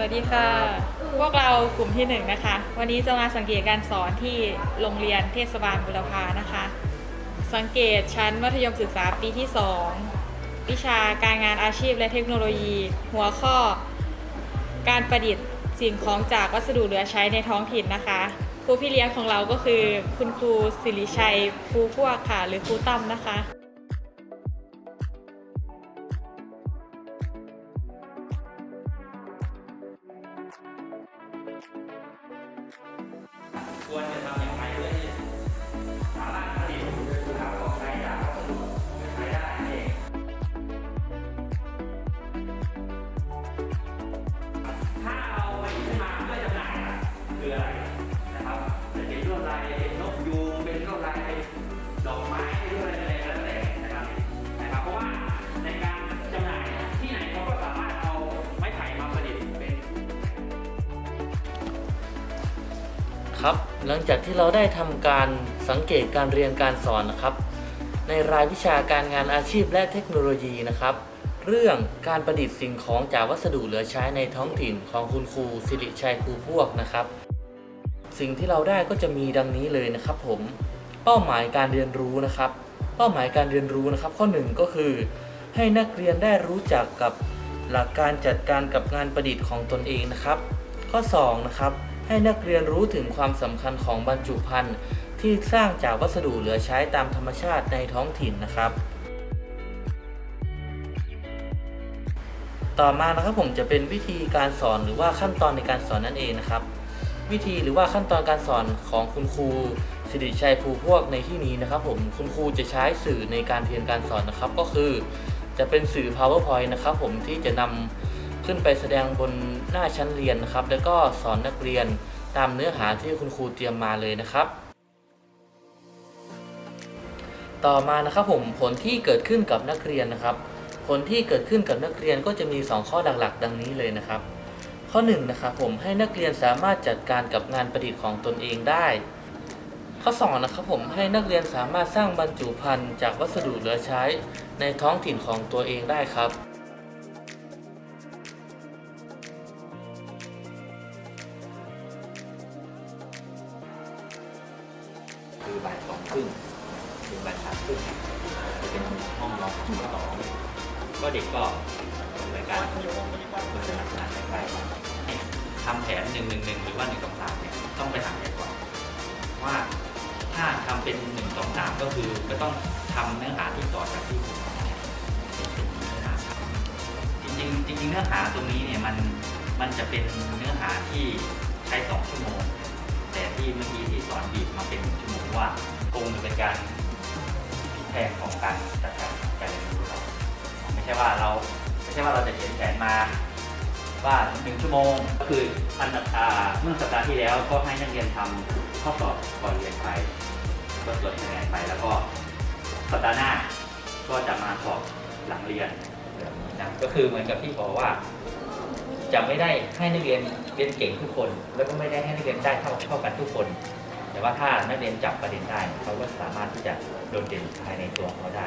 วัสดีค่ะ พวกเรากลุ่มที่หนึ่งนะคะ วันนี้จะมาสังเกตการสอนที่โรงเรียนเทศบาลบุรพานะคะ สังเกตชั้นมัธยมศึกษาปีที่ 2 วิชาการงานอาชีพและเทคโนโลยี หัวข้อ การประดิษฐ์สิ่งของจากวัสดุเหลือใช้ในท้องถิ่นนะคะครูพี่เลี้ยงของเราก็คือคุณครูสิริชัยภูพวกค่ะ หรือครูตั้มนะคะ ควรจะทำอย่างไรเพื่อที่สามารถผลิตคุณภาของใช้จากวัสดุใช้ได้เองถ้าเราไปขึ้นมาเพื่อจำหน่ายอะคืออะไร ครับ หลังจากที่เราได้ทำการสังเกตการเรียนการสอนนะครับ ในรายวิชาการงานอาชีพและเทคโนโลยีนะครับ เรื่องการประดิษฐ์สิ่งของจากวัสดุเหลือใช้ในท้องถิ่นของคุณครูสิริชัยครูพวกนะครับ สิ่งที่เราได้ก็จะมีดังนี้เลยนะครับ ผม เป้าหมายการเรียนรู้นะครับ เป้าหมายการเรียนรู้นะครับ ข้อหนึ่งก็คือ ให้นักเรียนได้รู้จักกับหลักการจัดการกับงานประดิษฐ์ของตนเองนะครับ ข้อ2นะครับ ให้นักเรียนรู้ถึงความสำคัญของบรรจุภัณฑ์ที่สร้างจากวัสดุเหลือใช้ตามธรรมชาติในท้องถิ่นนะครับ ต่อมานะครับผมจะเป็นวิธีการสอนหรือว่าขั้นตอนในการสอนนั่นเองนะครับ วิธีหรือว่าขั้นตอนการสอนของคุณครูสิริชัยภูพวกในที่นี้นะครับผมคุณครูจะใช้สื่อในการเรียนการสอนนะครับ ก็คือ จะเป็นสื่อ powerpoint นะครับ ผมที่จะนำขึ้นไปแสดงบน หน้าชั้นเรียนนะครับ แล้วก็สอนนักเรียนตามเนื้อหาที่คุณครูเตรียมมาเลยนะครับ ต่อมานะครับผมผลที่เกิดขึ้นกับนักเรียนนะครับ ผลที่เกิดขึ้นกับนักเรียนก็จะมี 2 ข้อหลักๆ ดังนี้เลยนะครับ ข้อ1นงนะครับผมให้นักเรียนสามารถจัดการกับงานประดิษฐ์ของตนเองได้ ข้อ2นะครับผมให้นักเรียนสามารถสร้างบรรจุภัณฑ์จากวัสดุเหลือใช้ในท้องถิ่นของตัวเองได้ครับ คือบ่ายสองครึ่งถึงบ่ายสามครึ่งจะเป็นห้องรองชั้นสองก็เด็กก็รายการบริษัทงานไปให้ทำแผนหนึ่งหนึ่งหนึ่งหรือว่าหนึ่งสองสามเนี่ยต้องไปถามกันก่อนว่าถ้าทำเป็นหนึ่งสองสามก็คือก็ต้องทำเนื้อหาที่ต่อจากที่คุณหมอเนี่ยเป็นเนื้อหาครับจริงจริงเนื้อหาตรงนี้เนี่ยมันมันจะเป็นเนื้อหา การพลิกแพลงของการจัดการการเรียนรู้เราไม่ใช่ว่าเราไม่ใช่ว่าเราจะเขียนแผนมาว่าหนึ่งชั่วโมงก็คืออันอ่าเมื่อสัปดาห์ที่แล้วก็ให้นักเรียนทำข้อสอบก่อนเรียนไปก็ตรวจคะแนนไปแล้วก็สัปดาห์หน้าก็จะมาสอบหลังเรียนนะก็คือเหมือนกับที่บอกว่า จะไม่ได้ให้นักเรียนเรียนเก่งทุกคน แล้วก็ไม่ได้ให้นักเรียนได้เท่าเท่ากันทุกคน แต่ว่าถ้านักเรียนจับประเด็นได้เขาก็สามารถที่จะโดดเด่นภายในตัวเขาได้